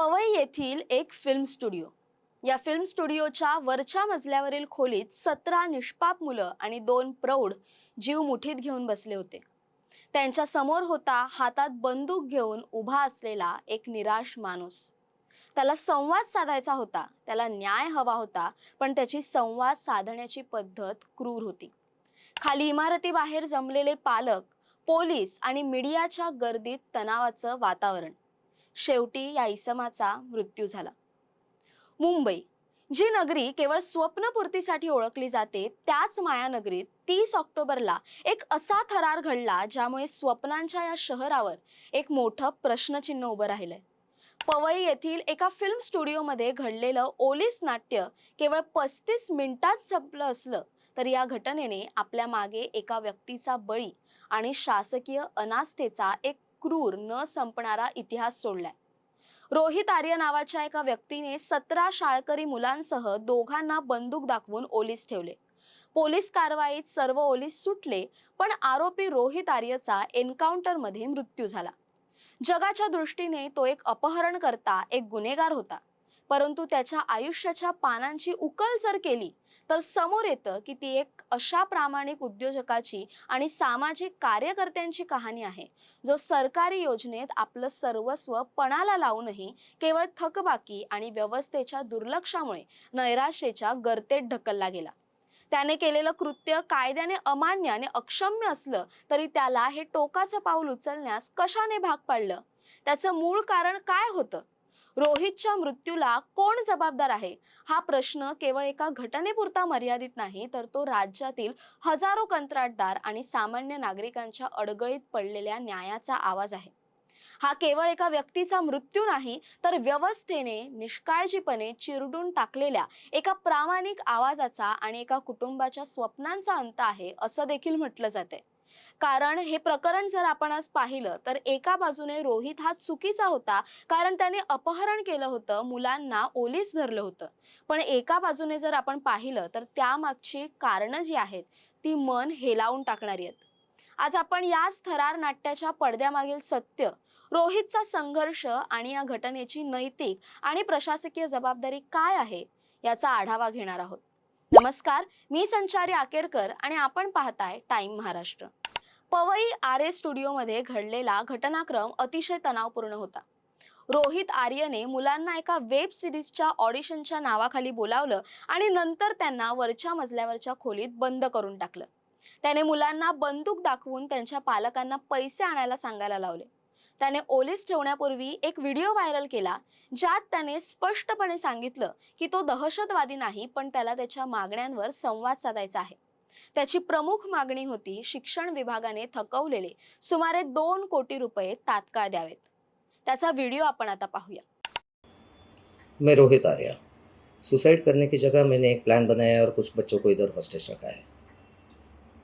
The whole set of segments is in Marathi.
पवई येथील एक फिल्म स्टुडिओ या फिल्म स्टुडिओच्या वरच्या मजल्यावरील खोलीत सतरा निष्पाप मुलं आणि दोन प्रौढ जीव मुठीत घेऊन बसले होते. त्यांच्यासमोर होता हातात बंदूक घेऊन उभा असलेला एक निराश माणूस. त्याला संवाद साधायचा होता त्याला न्याय हवा होता पण त्याची संवाद साधण्याची पद्धत क्रूर होती. खाली इमारतीबाहेर जमलेले पालक पोलीस आणि मीडियाच्या गर्दीत तणावाचं वातावरण. शेवटी या इसमाचा मृत्यू झाला. मुंबई जी नगरी केवळ स्वप्नपूर्तीसाठी ओळखली जाते त्याच मायानगरीत तीस ऑक्टोबरला एक असा थरार घडला ज्यामुळे स्वप्नांच्या या शहरावर एक मोठं प्रश्नचिन्ह उभं राहिलंय. पवई येथील एका फिल्म स्टुडिओमध्ये घडलेलं ओलीस नाट्य केवळ पस्तीस मिनिटात संपलं असलं तरी या घटनेने आपल्या मागे एका व्यक्तीचा बळी आणि शासकीय अनास्थेचा एक क्रूर न संपणारा इतिहास सोडलाय. रोहित आर्य नावाच्या एका व्यक्तीने सतरा शाळकरी मुलांसह दोघांना बंदूक दाखवून ओलीस ठेवले. पोलीस कारवाईत सर्व ओलीस सुटले पण आरोपी रोहित आर्यचा एन्काउंटरमध्ये मृत्यू झाला. जगाच्या दृष्टीने तो एक अपहरणकर्ता एक गुन्हेगार होता. परंतु त्याच्या आयुष्याच्या पानांची उकल जर केली तर समोर येतं की ती एक अशा प्रामाणिक उद्योजकाची आणि सामाजिक कार्यकर्त्यांची कहाणी आहे. जो सरकारी योजनेत आपलं सर्वस्व पणाला लावूनही केवळ थकबाकी आणि व्यवस्थेच्या दुर्लक्षामुळे नैराश्येच्या गर्तेत ढकलला गेला. त्याने केलेलं कृत्य कायद्याने अमान्य आणि अक्षम्य असलं तरी त्याला हे टोकाचं पाऊल उचलण्यास कशाने भाग पाडलं? त्याचं मूळ कारण काय होतं? रोहितच्या मृत्यूला कोण जबाबदार आहे? हा प्रश्न केवळ एका घटनेपुरता मर्यादित नाही तर तो राज्यातील हजारो कंत्राटदार आणि सामान्य नागरिकांच्या अडगळीत पडलेल्या न्यायाचा आवाज आहे. हा केवळ एका व्यक्तीचा मृत्यू नाही तर व्यवस्थेने निष्काळजीपणे चिरडून टाकलेल्या एका प्रामाणिक आवाजाचा आणि एका कुटुंबाच्या स्वप्नांचा अंत आहे असं देखील म्हटलं जाते कारण हे प्रकरण जर आपण आज पाहिलं तर एका बाजूने रोहित हा चुकीचा होता कारण त्याने अपहरण केलं होतं मुलांना ओलीस धरलं होतं. पण एका बाजूने जर आपण पाहिलं तर त्यामागची कारणं जी आहेत ती मन हेलावून टाकणारी आहेत. आज आपण याच थरार नाट्याच्या पडद्यामागील सत्य रोहितचा संघर्ष आणि या घटनेची नैतिक आणि प्रशासकीय जबाबदारी काय आहे याचा आढावा घेणार आहोत. नमस्कार मी संचारी आकेरकर आणि आपण पाहताय time Maharashtra. Powai R A स्टुडिओमध्ये घडलेला घटनाक्रम अतिशय तणावपूर्ण होता. रोहित आर्यने मुलांना एका वेब सिरीजच्या ऑडिशनच्या नावाखाली बोलावलं आणि नंतर त्यांना वरच्या मजल्यावरच्या खोलीत बंद करून टाकलं. त्याने मुलांना बंदूक दाखवून त्यांच्या पालकांना पैसे आणायला सांगायला लावले. त्याने ओलीस ठेवण्यापूर्वी एक व्हिडिओ व्हायरल केला ज्यात त्याने स्पष्टपणे सांगितलं की तो दहशतवादी नाही पण त्याला त्याच्या मागण्यांवर संवाद साधायचा आहे. त्याची प्रमुख मागणी होती शिक्षण विभागाने थकवलेले सुमारे दोन कोटी रुपये तात्काळ द्यावेत. त्याचा व्हिडिओ आपण आता पाहूया. मैं रोहित आर्या. सुसाइड करने की जगह मैंने एक प्लान बनाया है और कुछ बच्चों को इधर हॉस्टेज रखा है।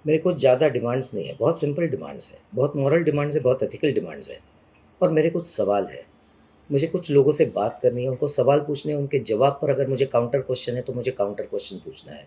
मेरे कुछ ज़्यादा डिमांड्स नहीं है। बहुत सिंपल डिमांड्स है। बहुत मॉरल डिमांड्स है बहुत एथिकल डिमांड्स है। और मेरे कुछ सवाल है। मुझे कुछ लोगों से बात करनी है उनको सवाल पूछने हैं उनके जवाब पर अगर मुझे काउंटर क्वेश्चन है तो मुझे काउंटर क्वेश्चन पूछना है।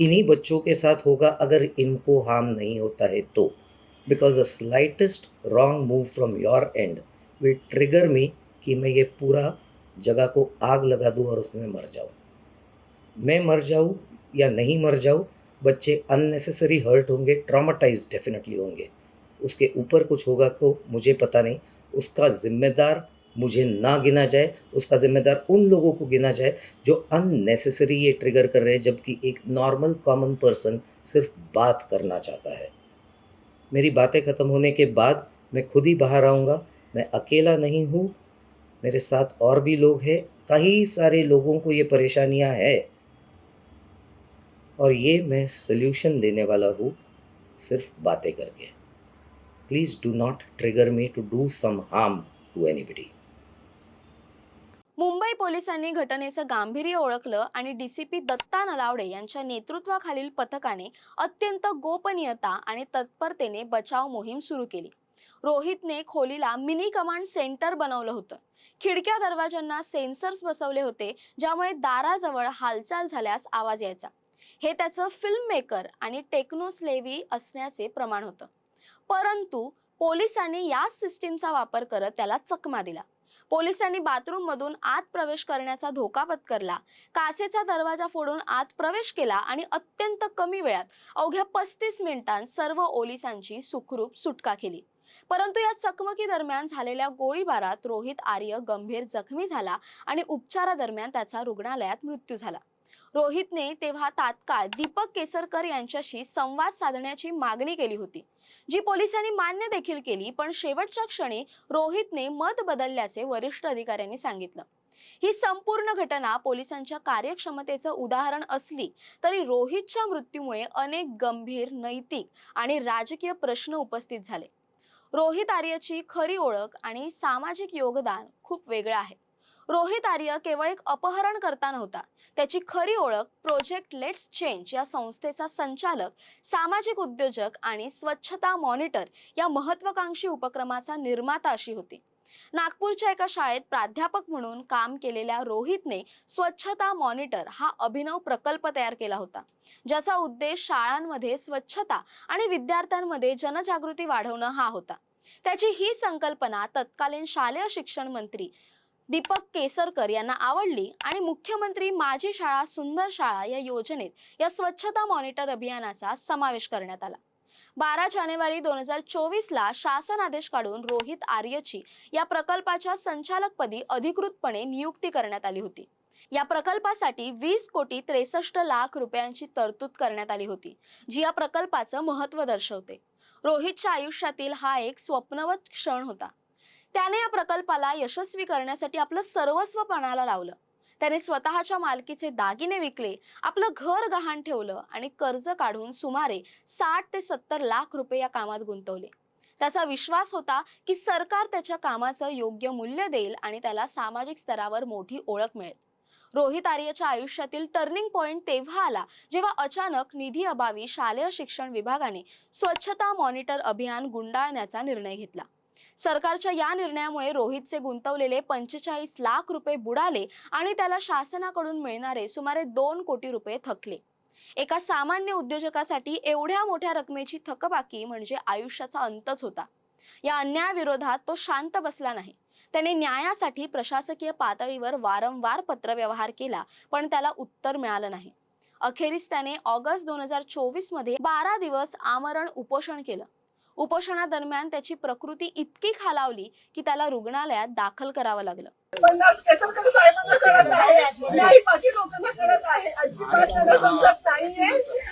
इन्हीं बच्चों के साथ होगा अगर इनको हार्म नहीं होता है तो। Because the slightest wrong move from your end will trigger me कि मैं ये पूरा जगह को आग लगा दूँ और उसमें मर जाऊँ। मैं मर जाऊँ या नहीं मर जाऊँ, बच्चे अननेसेसरी हर्ट होंगे ट्रामाटाइज डेफिनेटली होंगे। उसके ऊपर कुछ होगा तो मुझे पता नहीं, उसका ज़िम्मेदार मुझे ना गिना जाए, उसका ज़िम्मेदार उन लोगों को गिना जाए जो अननेसेसरी ये ट्रिगर कर रहे हैं, जबकि एक नॉर्मल कॉमन पर्सन सिर्फ़ बात करना चाहता है। मेरी बातें ख़त्म होने के बाद मैं खुद ही बाहर आऊँगा, मैं अकेला नहीं हूँ, मेरे साथ और भी लोग हैं, कई सारे लोगों को ये परेशानियाँ है। और ये मैं सल्यूशन देने वाला हूँ, सिर्फ़ बातें करके। Please do not trigger me to do some harm to anybody Mumbai पोलिसांनी घटनेचं गांभीर्य ओळखलं आणि डीसीपी दत्ता नलावडे यांच्या नेतृत्वाखालील पथकाने अत्यंत गोपनीयता आणि तत्परतेने बचाव मोहीम सुरू केली. रोहितने खोलीला मिनी कमांड सेंटर बनवलं होतं. खिडक्या दरवाजांना सेन्सर्स बसवले होते ज्यामुळे दाराजवळ हालचाल झाल्यास आवाज यायचा. हे त्याचं फिल्म मेकर आणि टेक्नोस्लेवी असण्याचे प्रमाण होतं. परंतु पोलिसांनी याच सिस्टीमचा वापर करत त्याला चकमा दिला. पोलिसांनी बाथरूम मधून आत प्रवेश करण्याचा धोका पत्करला. काचेचा दरवाजा फोडून आत प्रवेश केला आणि अत्यंत कमी वेळात अवघ्या पस्तीस मिनिटांत सर्व ओलिसांची सुखरूप सुटका केली. परंतु या चकमकी दरम्यान झालेल्या गोळीबारात रोहित आर्य गंभीर जखमी झाला आणि उपचारादरम्यान त्याचा रुग्णालयात मृत्यू झाला. रोहितने तेव्हा तात्काळ दीपक केसरकर यांच्याशी संवाद साधण्याची मागणी केली होती. जी पोलिसांनी मान्य देखील केली पण शेवटच्या क्षणी रोहितने मत बदलल्याचे वरिष्ठ अधिकाऱ्यांनी सांगितलं. ही संपूर्ण घटना पोलिसांच्या कार्यक्षमतेचं उदाहरण असली तरी रोहितच्या मृत्यूमुळे अनेक गंभीर नैतिक आणि राजकीय प्रश्न उपस्थित झाले. रोहित आर्यची खरी ओळख आणि सामाजिक योगदान खूप वेगळं आहे. रोहित आर्य केवळ एक अपहरणकर्ता नव्हता. त्याची खरी ओळख प्रोजेक्ट लेट्स चेंज या संस्थेचा संचालक सामाजिक उद्योजक आणि स्वच्छता मॉनिटर या महत्वाकांक्षी उपक्रमाचा निर्माता अशी होती. नागपूरच्या एका शाळेत प्राध्यापक म्हणून काम केलेल्या रोहितने स्वच्छता मॉनिटर हा अभिनव प्रकल्प तयार केला होता ज्याचा उद्देश शाळांमध्ये स्वच्छता आणि विद्यार्थ्यांमध्ये जनजागृती वाढवणं हा होता. त्याची ही संकल्पना तत्कालीन शालेय शिक्षण मंत्री दीपक केसरकर यांना आवडली आणि मुख्यमंत्री माझी शाळा सुंदर शाळा या योजनेत या स्वच्छता मॉनिटर अभियानाचा समावेश करण्यात आला. बारा जानेवारी दोन हजार चोवीसला शासन आदेश काढून रोहित आर्यची या प्रकल्पाच्या संचालकपदी अधिकृतपणे नियुक्ती करण्यात आली होती. या प्रकल्पासाठी वीस कोटी त्रेसष्ट लाख रुपयांची तरतूद करण्यात आली होती जी या प्रकल्पाचं महत्त्व दर्शवते. रोहितच्या आयुष्यातील हा एक स्वप्नवत क्षण होता. त्याने या प्रकल्पाला यशस्वी करण्यासाठी आपलं सर्वस्व पणाला लावलं. त्याने स्वतःच्या मालकीचे दागिने विकले आपलं घर गहाण ठेवलं आणि कर्ज काढून सुमारे साठ ते सत्तर लाख रुपये या कामात गुंतवले. त्याचा विश्वास होता की सरकार त्याच्या कामाचं योग्य मूल्य देईल आणि त्याला सामाजिक स्तरावर मोठी ओळख मिळेल. रोहित आर्यच्या आयुष्यातील टर्निंग पॉइंट तेव्हा आला जेव्हा अचानक निधी अभावी शालेय शिक्षण विभागाने स्वच्छता मॉनिटर अभियान गुंडाळण्याचा निर्णय घेतला. सरकारच्या या निर्णयामुळे रोहितचे गुंतवलेले पंचेचाळीस लाख रुपये बुडाले आणि त्याला शासनाकडून मिळणारे सुमारे दोन कोटी रुपये थकले. एका सामान्य उद्योजकासाठी एवढ्या मोठ्या रकमेची थकबाकी म्हणजे आयुष्याचा अंतच होता. या अन्यायाविरोधात तो शांत बसला नाही. त्याने न्यायासाठी प्रशासकीय पातळीवर वारंवार पत्रव्यवहार केला पण त्याला उत्तर मिळालं नाही. अखेरीस त्याने ऑगस्ट दोन हजार चोवीसमध्ये बारा दिवस आमरण उपोषण केलं. उपोषणादरम्यान त्याची प्रकृती इतकी खालावली की त्याला रुग्णालयात दाखल करावं लागलं. पन्नास केसरकर साहेबांना कळत आहे? नाही बाकी लोकांना कळत आहे. अजिबात त्यांना समजत नाहीये.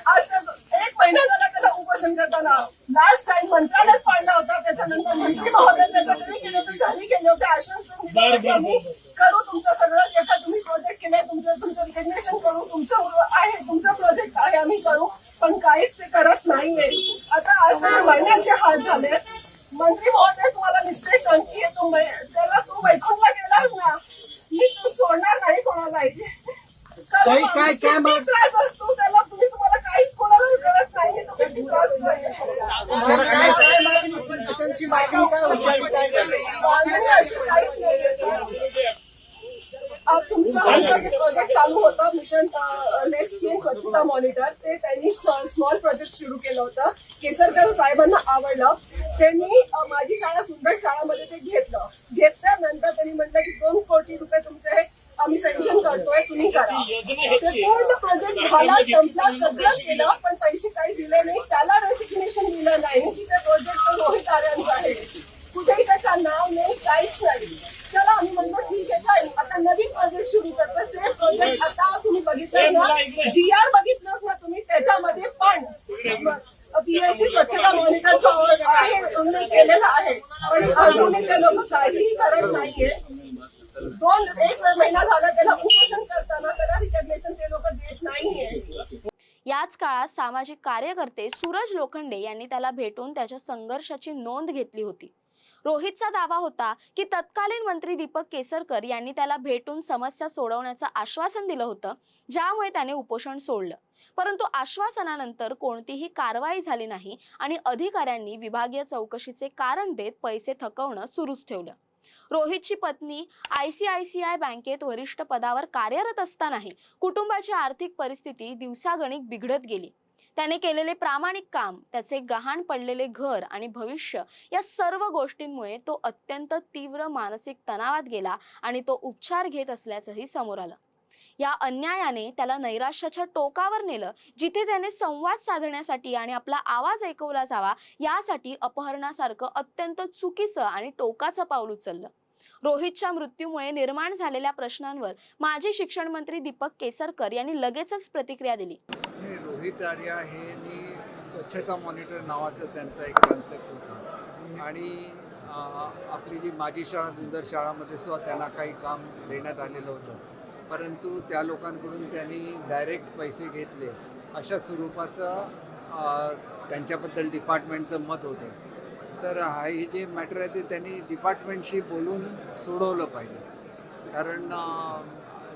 आज एक महिना झाला त्याला उपोषण करताना. लास्ट टाइम मंत्रालयात पाडला होता. त्याच्यानंतर मंत्री महोदय त्याच्याकडे गेले होते घरी गेले होते. आश्वासन दिलं होतं की आम्ही करू तुमचं सगळं. जे तुम्ही प्रोजेक्ट केलंय तुमचं तुमचं रिकग्नेशन करू. तुमचं आहे तुमचं प्रोजेक्ट आहे आम्ही करू. पण काहीच ते करत नाहीये. आता आज महिन्याचे हाल झाले. मंत्री महोदय तुम्हाला मिस्टेक सांगते त्याला तू वैकुंठला गेलास ना मी तू सोडणार नाही कोणालाही? त्रास असतो त्याला तुम्ही तुम्हाला काहीच कोणाला कळत नाही तो किती त्रास मागणी अशी काहीच तुमचं चालू होतं मिशन नेक्स्ट चेंज स्वच्छता मॉनिटर ते स्मॉल प्रोजेक्ट सुरू केलं होतं. केसरकर साहेबांना आवडलं. त्यांनी माझी शाळा सुंदर शाळामध्ये ते घेतलं. घेतल्यानंतर त्यांनी म्हटलं की दोन कोटी रुपये तुमचे आम्ही सँक्शन करतोय तुम्ही करा. ते पूर्ण प्रोजेक्ट झाला संपला सगळं केलं पण पैसे काही दिले नाही त्याला रेसिग्नेशन दिलं नाही की ते प्रोजेक्ट रोहित आर्यांचं आहे कुठेही त्याचं नाव नाही काहीच नाही चला आम्ही म्हणतो ठीक आहे काय आता नवीन प्रोजेक्ट सुरू करतो सेम प्रोजेक्ट आता तुम्ही बघितलं ना जी आर बघितलंच ना तुम्ही त्याच्यामध्ये पण पीएससी स्वच्छता मॉनिटर आहे तुम्ही केलेलं आहे पण अजूनही ते लोक काहीही करत नाहीये दोन एक महिना झाला त्याला उपोषण करताना त्याला रिकग्नेशन ते लोक देत नाहीये. याच काळात सामाजिक कार्यकर्ते सूरज लोखंडे यांनी त्याला भेटून त्याच्या संघर्षाची नोंद घेतली होती. रोहितचा दावा होता की तत्कालीन मंत्री दीपक केसरकर यांनी त्याला भेटून समस्या सोडवण्याचं आश्वासन दिलं होतं ज्यामुळे त्याने उपोषण सोडलं. परंतु आश्वासनानंतर कोणतीही कारवाई झाली नाही आणि अधिकाऱ्यांनी विभागीय चौकशीचे कारण देत पैसे थकवणं सुरूच ठेवलं. रोहितची पत्नी I C I C I बँकेत वरिष्ठ पदावर कार्यरत असतानाही कुटुंबाची आर्थिक परिस्थिती दिवसागणिक बिघडत गेली. त्याने केलेले प्रामाणिक काम त्याचे गहाण पडलेले घर आणि भविष्य या सर्व गोष्टींमुळे तो अत्यंत तीव्र मानसिक तणावात गेला आणि तो उपचार घेत असल्याचंही समोर आलं. या अन्यायाने त्याला नैराश्याच्या टोकावर नेलं जिथे त्याने संवाद साधण्यासाठी आणि आपला आवाज ऐकवला जावा यासाठी अपहरणासारखं अत्यंत चुकीचं आणि टोकाचं पाऊल उचललं. रोहितच्या मृत्यूमुळे निर्माण झालेल्या प्रश्नांवर माजी शिक्षण मंत्री दीपक केसरकर यांनी लगेचच प्रतिक्रिया दिली. रोहित आर्या हे स्वच्छता मॉनिटर नावाचं त्यांचा एक कन्सेप्ट होता. आणि आपली जी माजी शाळा सुंदर शाळामध्ये सुद्धा त्यांना काही काम देण्यात आलेलं होतं. परंतु त्या लोकांकडून त्यांनी डायरेक्ट पैसे घेतले. अशा स्वरूपाचं त्यांच्याबद्दल डिपार्टमेंटचं मत होतं. तर हा हे जे मॅटर आहे ते त्यांनी डिपार्टमेंटशी बोलून सोडवलं पाहिजे. कारण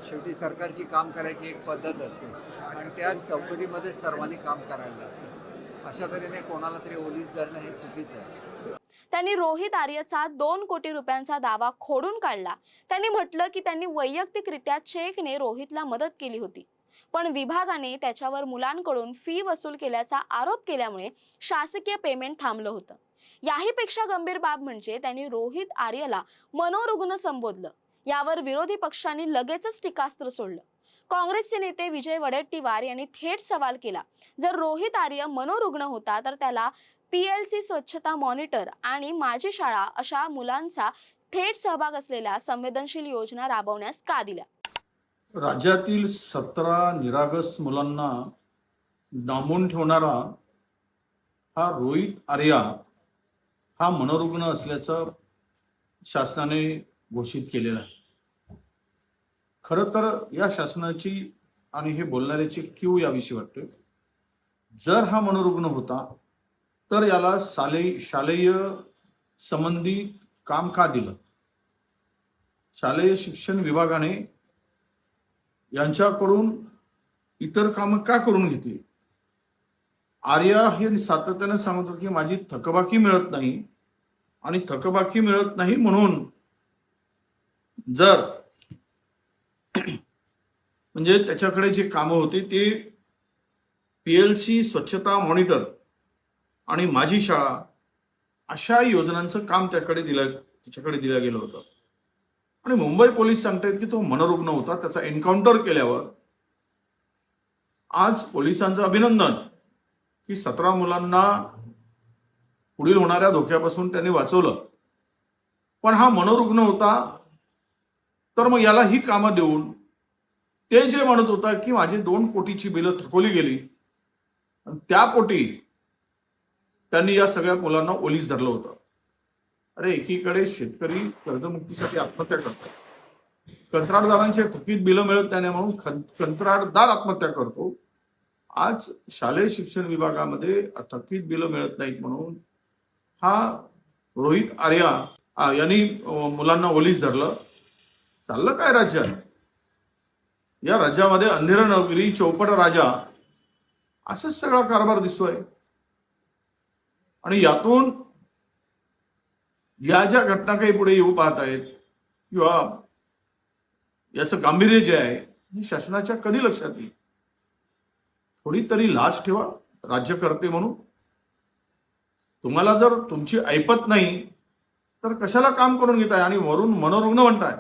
शेवटी सरकारची काम करायची एक पद्धत असते. आणि त्या चौकटीमध्येच सर्वांनी काम करायला लागतं. अशा तऱ्हेने कोणाला तरी ओलीस धरणं हे चुकीचं आहे. त्यांनी रोहित आर्यचा दोन कोटी रुपयांचा दावा खोडून काढला. त्यांनी म्हटलं की त्यांनी वैयक्तिकरित्या चेकने रोहितला मदत केली होती. पण विभागाने त्याच्यावर मुलांकडून फी वसूल केल्याचा आरोप केल्यामुळे शासकीय पेमेंट थांबलं होतं. याहीपेक्षा गंभीर बाब म्हणजे त्यांनी रोहित आर्यला मनोरुग्ण संबोधलं. यावर विरोधी पक्षांनी लगेचच टीकास्त्र सोडलं. काँग्रेसचे नेते विजय वडेट्टीवार यांनी थेट सवाल केला. जर रोहित आर्य मनोरुग्ण होता तर त्याला पीएलसी स्वच्छता मॉनिटर आणि माझी शाळा अशा मुलांचा थेट सहभाग असलेल्या संवेदनशील योजना राबवण्यास का दिल्या? राज्यातील सतरा निरागस मुलांना डांबून ठेवणारा हा रोहित आर्या हा मनोरुग्ण असल्याचं शासनाने घोषित केलेलं आहे. खरं तर या शासनाची आणि हे बोलणाऱ्याची क्यू याविषयी वाटते जर हा मनोरुग्ण होता तर याला शालेय शालेय संबंधी काम का दिलं. शालेय शिक्षण विभागाने यांच्याकडून इतर कामं का करून घेतली? आर्या हे सातत्याने सांगत होते की माझी थकबाकी मिळत नाही आणि थकबाकी मिळत नाही म्हणून जर म्हणजे त्याच्याकडे जे कामं होती ते पीएलसी स्वच्छता मॉनिटर आणि माझी शाळा अशा योजनांचं काम त्याकडे दिलं त्याच्याकडे दिलं गेलं होतं. आणि मुंबई पोलीस सांगतायत की तो मनोरुग्ण होता त्याचा एन्काउंटर केल्यावर आज पोलिसांचं अभिनंदन की सतरा मुलांना पुढील होणाऱ्या धोक्यापासून त्यांनी वाचवलं. पण हा मनोरुग्ण होता तर मग याला ही कामं देऊन ते जे म्हणत होता की माझी दोन कोटीची बिलं थकवली गेली त्या पोटी त्यांनी या सगळ्या मुलांना ओलीस धरलं होतं. अरे एकीकडे शेतकरी कर्जमुक्तीसाठी आत्महत्या करतात कंत्राटदारांचे थकीत बिलं मिळत नाही म्हणून कंत्राटदार आत्महत्या करतो. आज शालेय शिक्षण विभागामध्ये थकीत बिलं मिळत नाहीत म्हणून हा रोहित आर्या यांनी मुलांना ओलीस धरलं. चाललं काय राज्यात? या राज्यामध्ये अंधेरा नगरी चौपट राजा असंच सगळा कारभार दिसतोय. आणि यातून या ज्या घटना काही पुढे येऊ पाहत आहेत किंवा याचं गांभीर्य जे आहे हे शासनाच्या कधी लक्षात येईल? थोडी तरी लाज ठेवा राज्यकर्ते म्हणून. तुम्हाला जर तुमची ऐपत नाही तर कशाला काम करून घेताय आणि वरून मनोरुग्ण म्हणताय?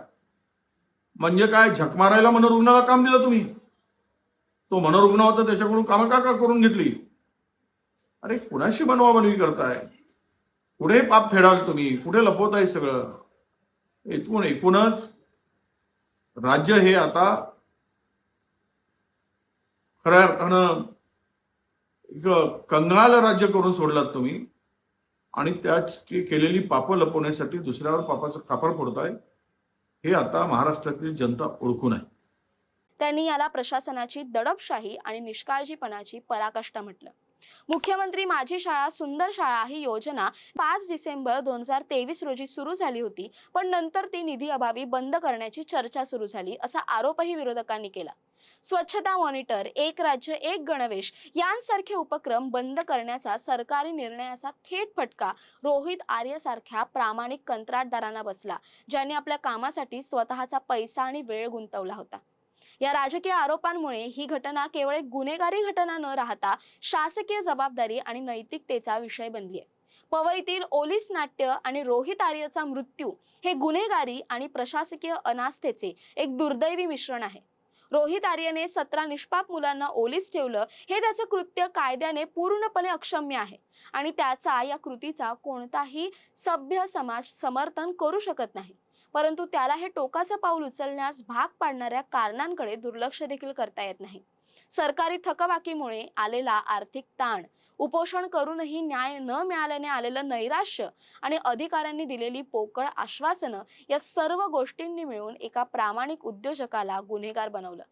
म्हणजे काय झक मारायला मनोरुग्णाला काम दिलं तुम्ही? तो मनोरुग्ण होता त्याच्याकडून कामं का का करून घेतली? अरे कुणाशी बनवाबनवी करताय? कुठे पाप फेडाल तुम्ही? कुठे लपवताय सगळं? इथून एकूणच राज्य हे आता खऱ्या अर्थानं एक कंगाल राज्य करून सोडलात तुम्ही आणि त्याची केलेली पापं लपवण्यासाठी दुसऱ्यावर पापाचं खापर पडताय हे आता महाराष्ट्रातील जनता ओळखून आहे. त्यांनी याला प्रशासनाची दडपशाही आणि निष्काळजीपणाची पराकाष्ठा म्हटलं. मुख्यमंत्री माझी शाळा सुंदर शाळा ही योजना पाच डिसेंबर दोन हजार तेवीस रोजी सुरू झाली होती. पण नंतर ती निधी अभावी बंद करण्याची चर्चा सुरू झाली असा आरोपही विरोधकांनी केला. स्वच्छता मॉनिटर एक राज्य एक गणवेश यांसारखे उपक्रम बंद करण्याचा सरकारी निर्णयाचा थेट फटका रोहित आर्य सारख्या प्रामाणिक कंत्राटदारांना बसला ज्यांनी आपल्या कामासाठी स्वतःचा पैसा आणि वेळ गुंतवला होता. या राजकीय आरोपांमुळे ही घटना केवळ एक गुन्हेगारी घटना न राहता शासकीय जबाबदारी आणि नैतिकतेचा विषय बनली आहे. पवईतील ओलीस नाट्य आणि रोहित आर्यचा मृत्यू हे गुन्हेगारी आणि प्रशासकीय अनास्थेचे एक दुर्दैवी मिश्रण आहे. रोहित आर्यने सतरा निष्पाप मुलांना ओलीस ठेवलं हे त्याचं कृत्य कायद्याने पूर्णपणे अक्षम्य आहे आणि त्याचा या कृतीचा कोणताही सभ्य समाज समर्थन करू शकत नाही. परंतु त्याला हे टोकाचं पाऊल उचलण्यास भाग पाडणाऱ्या कारणांकडे दुर्लक्ष देखील करता येत नाही. सरकारी थकबाकीमुळे आलेला आर्थिक ताण उपोषण करूनही न्याय न मिळाल्याने आलेलं नैराश्य आणि अधिकाऱ्यांनी दिलेली पोकळ आश्वासनं या सर्व गोष्टींनी मिळून एका प्रामाणिक उद्योजकाला गुन्हेगार बनवलं.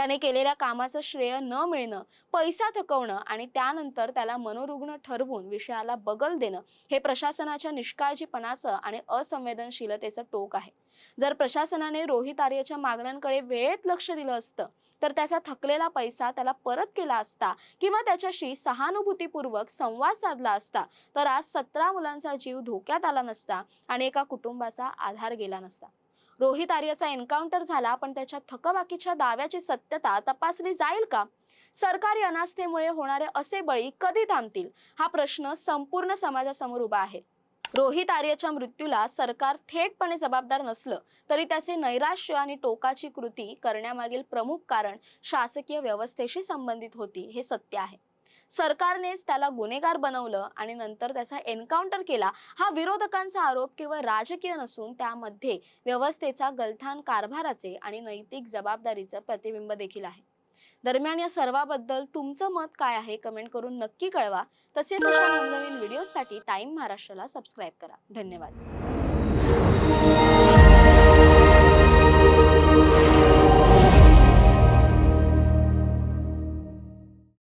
त्याने केलेल्या कामाचं श्रेय न मिळणं पैसा थकवणं आणि त्यानंतर त्याला मनोरुग्ण ठरवून विषयाला बगल देणं हे प्रशासनाच्या निष्काळजीपणाचं आणि असंवेदनशीलतेचं टोक आहे. जर प्रशासनाने रोहित आर्यच्या मागण्यांकडे वेळेत लक्ष दिलं असतं तर त्याचा थकलेला पैसा त्याला परत केला असता किंवा त्याच्याशी सहानुभूतीपूर्वक संवाद साधला असता तर आज सतरा मुलांचा जीव धोक्यात आला नसता आणि एका कुटुंबाचा आधार गेला नसता. रोहित आर्यचा एन्काउंटर झाला पण त्याच्या थकबाकीच्या दाव्याची सत्यता तपासली जाईल का? सरकारी अनास्थेमुळे होणारे असे बळी कधी थांबतील? हा प्रश्न संपूर्ण समाजासमोर उभा आहे. रोहित आर्यच्या मृत्यूला सरकार थेटपणे जबाबदार नसलं तरी त्याचे नैराश्य आणि टोकाची कृती करण्यामागील प्रमुख कारण शासकीय व्यवस्थेशी संबंधित होती हे सत्य आहे. सरकारनेच त्याला गुन्हेगार बनवलं आणि नंतर त्याचा एन्काउंटर केला. हा विरोधकांचा आरोप केवळ राजकीय नसून त्यामध्ये व्यवस्थेचा गलथान कारभाराचे आणि नैतिक जबाबदारीचं प्रतिबिंब देखील आहे. दरम्यान या सर्वाबद्दल तुमचं मत काय आहे कमेंट करून नक्की कळवा. तसेच अशा नवनवीन व्हिडिओसाठी टाइम महाराष्ट्राला सबस्क्राईब करा. धन्यवाद.